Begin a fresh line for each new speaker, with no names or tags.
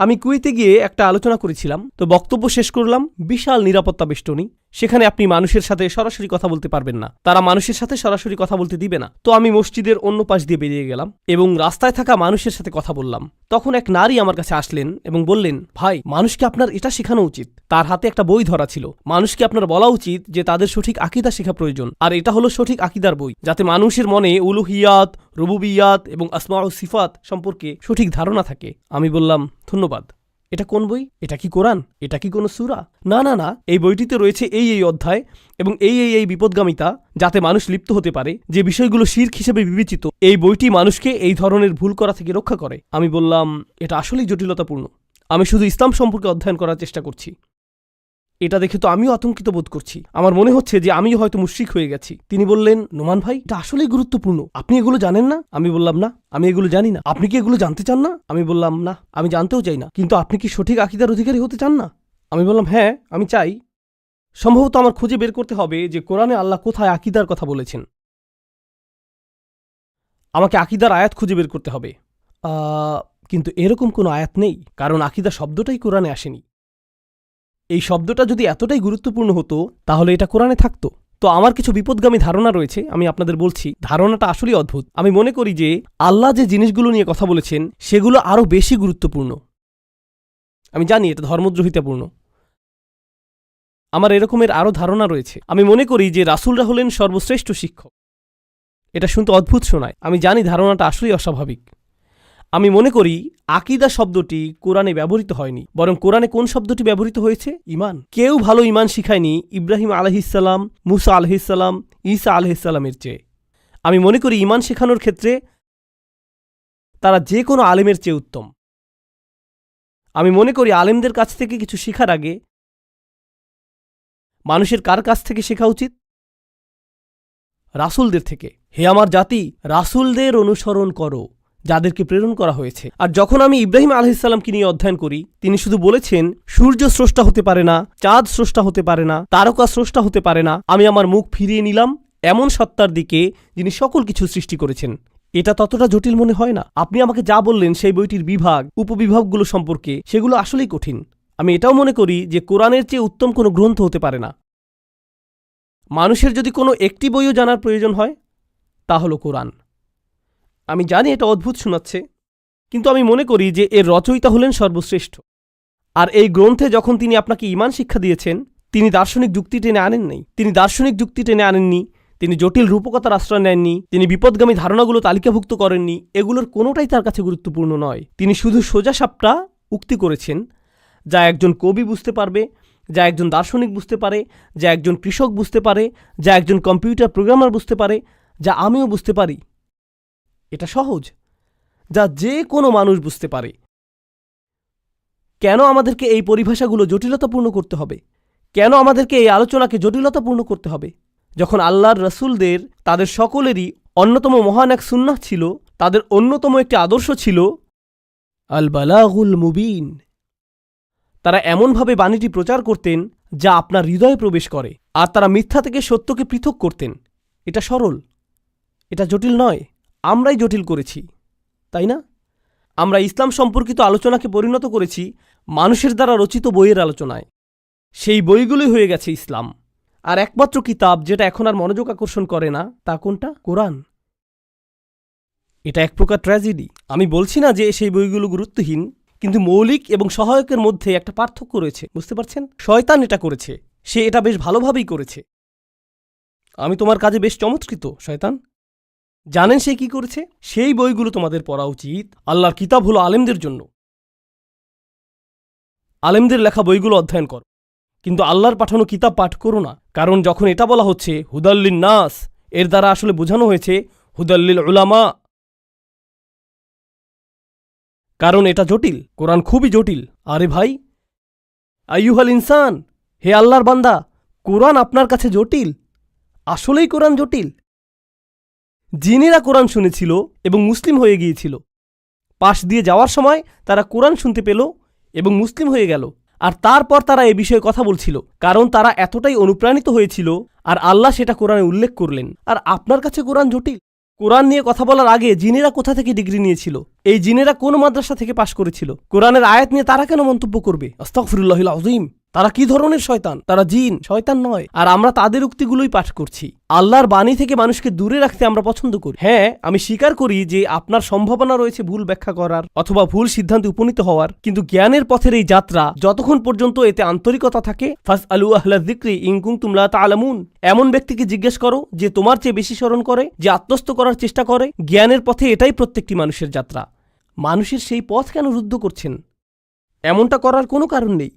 আমি কুয়েতে গিয়ে একটা আলোচনা করেছিলাম তো বক্তব্য শেষ করলাম বিশাল নিরাপত্তা বেষ্টনী। সেখানে আপনি মানুষের সাথে সরাসরি কথা বলতে পারবেন না। তারা মানুষের সাথে সরাসরি কথা বলতে দিবে না। তো আমি মসজিদের অন্য পাশ দিয়ে বেরিয়ে গেলাম এবং রাস্তায় থাকা মানুষের সাথে কথা বললাম। তখন এক নারী আমার কাছে আসলেন এবং বললেন, ভাই, মানুষকে আপনার এটা শেখানো উচিত। তার হাতে একটা বই ধরা ছিল। মানুষকে আপনার বলা উচিত যে তাদের সঠিক আকিদা শেখা প্রয়োজন। আর এটা হলো সঠিক আকিদার বই, যাতে মানুষের মনে উলুহিয়াত, রুবুবিয়াত এবং আসমা ও সিফাত সম্পর্কে সঠিক ধারণা থাকে। আমি বললাম, ধন্যবাদ। এটা কোন বই? এটা কি কোরআন? এটা কি কোনো সুরা? না না না, এই বইটিতে রয়েছে এই এই অধ্যায় এবং এই এই এই বিপদগামিতা যাতে মানুষ লিপ্ত হতে পারে, যে বিষয়গুলো শির্ক হিসেবে বিবেচিত, এই বইটি মানুষকে এই ধরনের ভুল করা থেকে রক্ষা করে। আমি বললাম, এটা আসলেই জটিলতাপূর্ণ। আমি শুধু ইসলাম সম্পর্কে অধ্যয়ন করার চেষ্টা করছি। এটা দেখে তো আমিও আতঙ্কিত বোধ করছি। আমার মনে হচ্ছে যে আমিও হয়তো মুশ্রিক হয়ে গেছি। তিনি বললেন, নোমান ভাই, এটা আসলেই গুরুত্বপূর্ণ। আপনি এগুলো জানেন না? আমি বললাম, না, আমি এগুলো জানি না। আপনি কি এগুলো জানতে চান না? আমি বললাম, না, আমি জানতেও চাই না। কিন্তু আপনি কি সঠিক আকিদার অধিকারী হতে চান না? আমি বললাম হ্যাঁ আমি চাই। সম্ভবত আমার খুঁজে বের করতে হবে যে কোরআনে আল্লাহ কোথায় আকিদার কথা বলেছেন। আমাকে আকিদার আয়াত খুঁজে বের করতে হবে। কিন্তু এরকম কোনো আয়াত নেই। কারণ আকিদা শব্দটাই কোরআনে আসেনি। এই শব্দটা যদি এতটাই গুরুত্বপূর্ণ হতো, তাহলে এটা কোরআনে থাকতো। তো আমার কিছু বিপদগামী ধারণা রয়েছে, আমি আপনাদের বলছি, ধারণাটা আসলেই অদ্ভুত। আমি মনে করি যে, আল্লাহ যে জিনিসগুলো নিয়ে কথা বলেছেন, সেগুলো আরও বেশি গুরুত্বপূর্ণ। আমি জানি এটা ধর্মদ্রোহিতাপূর্ণ। আমার এরকমের আরও ধারণা রয়েছে। আমি মনে করি যে, রাসুলরা হলেন সর্বশ্রেষ্ঠ শিক্ষক। এটা শুনতে অদ্ভুত শোনায়। আমি জানি ধারণাটা আসলেই অস্বাভাবিক। আমি মনে করি আকিদা শব্দটি কোরআনে ব্যবহৃত হয়নি, বরং কোরআনে কোন শব্দটি ব্যবহৃত হয়েছে? ইমান। কেউ ভালো ইমান শিখায়নি ইব্রাহিম আলহিসাল্লাম মুসা আলহিসাল্লাম ঈসা আলহিসাল্লামের চেয়ে। আমি মনে করি ইমান শেখানোর ক্ষেত্রে তারা যে কোনো আলেমের চেয়ে উত্তম। আমি মনে করি আলেমদের কাছ থেকে কিছু শেখার আগে মানুষের কার কাছ থেকে শেখা উচিত? রাসুলদের থেকে। হে আমার জাতি, রাসুলদের অনুসরণ করো। যাদেরকে প্রেরণ করা হয়েছে। আর যখন আমি ইব্রাহিম আলহিসাল্লামকে নিয়ে অধ্যয়ন করি, তিনি শুধু বলেছেন, সূর্য স্রষ্টা হতে পারে না, চাঁদ স্রষ্টা হতে পারে না, তারকা স্রষ্টা হতে পারে না, আমি আমার মুখ ফিরিয়ে নিলাম, এমন সত্তার দিকে যিনি সকল কিছু সৃষ্টি করেছেন। এটা ততটা জটিল মনে হয় না। আপনি আমাকে যা বললেন সেই বইটির বিভাগ, উপবিভাগগুলো সম্পর্কে, সেগুলো আসলেই কঠিন। আমি এটাও মনে করি যে কোরআনের চেয়ে উত্তম কোনো গ্রন্থ হতে পারে না। মানুষের যদি কোনো একটি বইও জানার প্রয়োজন হয়, তা হলো কোরআন। আমি জানি এটা অদ্ভুত শোনাচ্ছে, কিন্তু আমি মনে করি যে এর রচয়িতা হলেন সর্বশ্রেষ্ঠ। আর এই গ্রন্থে যখন তিনি আপনাকে ইমান শিক্ষা দিয়েছেন, তিনি দার্শনিক যুক্তি টেনে আনেন নাই তিনি দার্শনিক যুক্তি টেনে আনেননি, তিনি জটিল রূপকতার আশ্রয় নেননি, তিনি বিপদগামী ধারণাগুলো তালিকাভুক্ত করেননি, এগুলোর কোনোটাই তার কাছে গুরুত্বপূর্ণ নয়। তিনি শুধু সোজা সাপটা উক্তি করেছেন, যা একজন কবি বুঝতে পারবে, যা একজন দার্শনিক বুঝতে পারে, যা একজন কৃষক বুঝতে পারে, যা একজন কম্পিউটার প্রোগ্রামার বুঝতে পারে, যা আমিও বুঝতে পারি। এটা সহজ, যা যে কোনো মানুষ বুঝতে পারে। কেন আমাদেরকে এই পরিভাষাগুলো জটিলতাপূর্ণ করতে হবে? কেন আমাদেরকে এই আলোচনাকে জটিলতাপূর্ণ করতে হবে? যখন আল্লাহর রসুলদের, তাদের সকলেরই অন্যতম মহান এক সুন্নাহ ছিল, তাদের অন্যতম একটি আদর্শ ছিল আল বালাগুল মুবিন। তারা এমনভাবে বাণীটি প্রচার করতেন, যা আপনার হৃদয়ে প্রবেশ করে, আর তারা মিথ্যা থেকে সত্যকে পৃথক করতেন। এটা সরল, এটা জটিল নয়। আমরাই জটিল করেছি, তাই না? আমরা ইসলাম সম্পর্কিত আলোচনাকে পরিণত করেছি মানুষের দ্বারা রচিত বইয়ের আলোচনায়। সেই বইগুলোই হয়ে গেছে ইসলাম। আর একমাত্র কিতাব যেটা এখন আর মনোযোগ আকর্ষণ করে না, তা কোনটা? কোরআন। এটা এক প্রকার ট্র্যাজেডি আমি বলছি না যে সেই বইগুলো গুরুত্বহীন, কিন্তু মৌলিক এবং সহায়কের মধ্যে একটা পার্থক্য রয়েছে, বুঝতে পারছেন? শয়তান এটা করেছে, সে এটা বেশ ভালোভাবেই করেছে। আমি তোমার কাজে বেশ চমৎকৃত, শয়তান। জানেন সে কি করেছে? সেই বইগুলো তোমাদের পড়া উচিত আল্লাহর কিতাব হলো আলেমদের জন্য। আলেমদের লেখা বইগুলো অধ্যয়ন কর। কিন্তু আল্লাহর পাঠানো কিতাব পাঠ করো না, কারণ যখন এটা বলা হচ্ছে, হুদাল্লিন নাস, এর দ্বারা আসলে বোঝানো হয়েছে, হুদাল্লিল উলামা। কারণ এটা জটিল, কোরআন খুবই জটিল। আরে ভাই, আইয়ুহাল ইনসান, হে আল্লাহর বান্দা, কোরআন আপনার কাছে জটিল। আসলেই কোরআন জটিল। জিনেরা কোরআন শুনেছিল এবং মুসলিম হয়ে গিয়েছিল। পাশ দিয়ে যাওয়ার সময় তারা কোরআন শুনতে পেল এবং মুসলিম হয়ে গেল। আর তারপর তারা এ বিষয়ে কথা বলছিল, কারণ তারা এতটাই অনুপ্রাণিত হয়েছিল আর আল্লাহ সেটা কোরআনে উল্লেখ করলেন। আর আপনার কাছে কোরআন জটিল? কোরআন নিয়ে কথা বলার আগে জিনেরা কোথা থেকে ডিগ্রি নিয়েছিল? এই জিনেরা কোন মাদ্রাসা থেকে পাশ করেছিল? কোরআনের আয়াত নিয়ে তারা কেন মন্তব্য করবে? আস্তাগফিরুল্লাহিল আযীম। তারা কি ধরনের শয়তান? তারা জিন, শয়তান নয়। আর আমরা তাদের উক্তিগুলোই পাঠ করছি। আল্লাহর বাণী থেকে মানুষকে দূরে রাখতে আমরা পছন্দ করি। হ্যাঁ আমি স্বীকার করি যে আপনার সম্ভাবনা রয়েছে ভুল ব্যাখ্যা করার অথবা ভুল সিদ্ধান্তে উপনীত হওয়ার। কিন্তু জ্ঞানের পথের এই যাত্রা যতক্ষণ পর্যন্ত এতে আন্তরিকতা থাকে ফাস আলু আহলা জিক্রি ইনকুং তুমলা তালামুন এমন ব্যক্তিকে জিজ্ঞেস করো যে তোমার চেয়ে বেশি স্মরণ করে, যে আত্মস্থ করার চেষ্টা করে। জ্ঞানের পথে এটাই প্রত্যেকটি মানুষের যাত্রা। মানুষের সেই পথ কেন রুদ্ধ করছেন? এমনটা করার কোনো কারণ নেই।